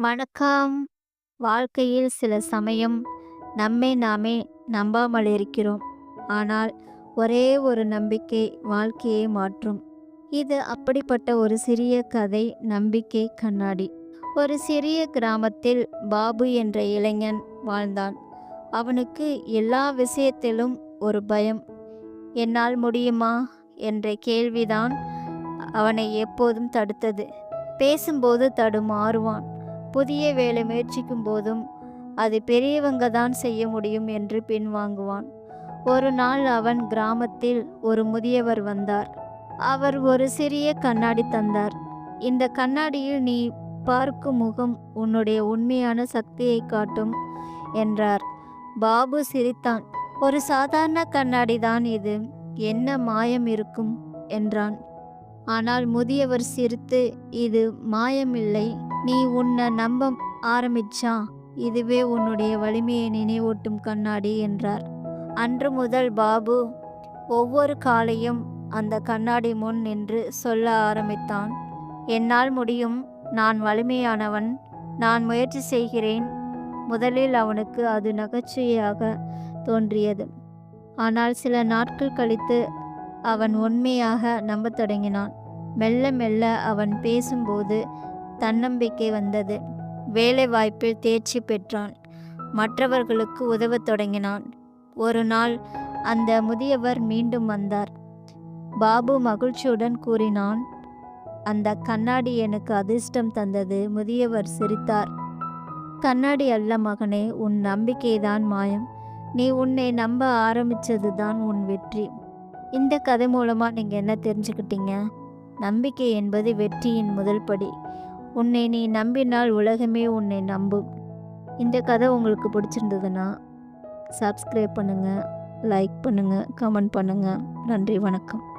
வணக்கம். வாழ்க்கையில் சில சமயம் நம்மை நாமே நம்பாமல் இருக்கிறோம். ஆனால் ஒரே ஒரு நம்பிக்கை வாழ்க்கையை மாற்றும். இது அப்படிப்பட்ட ஒரு சிறிய கதை நம்பிக்கை கண்ணாடி. ஒரு சிறிய கிராமத்தில் பாபு என்ற இளைஞன் வாழ்ந்தான். அவனுக்கு எல்லா விஷயத்திலும் ஒரு பயம். என்னால் முடியுமா? என்ற கேள்விதான் அவனை எப்போதும் தடுத்தது. பேசும்போது தடுமாறுவான். புதிய வேலை முயற்சிக்கும் போதும் அது பெரியவங்க தான் செய்ய முடியும் என்று பின்வாங்குவான் ஒரு நாள் அவன் கிராமத்தில் ஒரு முதியவர் வந்தார். அவர் ஒரு சிறிய கண்ணாடி தந்தார். இந்த கண்ணாடியில் நீ பார்க்கும் முகம் உன்னுடைய உண்மையான சக்தியை காட்டும் என்றார். பாபு சிரித்தான். ஒரு சாதாரண கண்ணாடி தான் இது. என்ன மாயம் இருக்கும்? என்றான். ஆனால் முதியவர் சிரித்து இது மாயமில்லை. நீ உன்னை நம்ப ஆரம்பிச்சா இதுவே உன்னுடைய வலிமையை நினைவூட்டும் கண்ணாடி என்றார். அன்று முதல் பாபு ஒவ்வொரு காலையும் அந்த கண்ணாடி முன் நின்று சொல்ல ஆரம்பித்தான். என்னால் முடியும். நான் வலிமையானவன். நான் முயற்சி செய்கிறேன். முதலில் அவனுக்கு அது நகைச்சுவையாக தோன்றியது. ஆனால் சில நாட்கள் கழித்து அவன் உண்மையாக நம்பத் தொடங்கினான். மெல்ல மெல்ல அவன் பேசும்போது தன்னம்பிக்கை வந்தது. வேலை வாய்ப்பில் தேர்ச்சி பெற்றான். மற்றவர்களுக்கு உதவத் தொடங்கினான். ஒரு நாள் அந்த முதியவர் மீண்டும் வந்தார். பாபு மகிழ்ச்சியுடன் கூறினான் அந்த கண்ணாடி எனக்கு அதிர்ஷ்டம் தந்தது முதியவர் சிரித்தார். கண்ணாடி அல்ல மகனே உன் நம்பிக்கைதான் மாயம். நீ உன்னை நம்ப ஆரம்பித்தது தான் உன் வெற்றி. இந்த கதை மூலமாக நீங்கள் என்ன தெரிஞ்சுக்கிட்டீங்க? நம்பிக்கை என்பது வெற்றியின் முதல் படி. உன்னை நீ நம்பினால் உலகமே உன்னை நம்பும். இந்த கதை உங்களுக்கு பிடிச்சிருந்ததுன்னா சப்ஸ்கிரைப் பண்ணுங்கள் லைக் பண்ணுங்கள் கமெண்ட் பண்ணுங்கள் நன்றி வணக்கம்.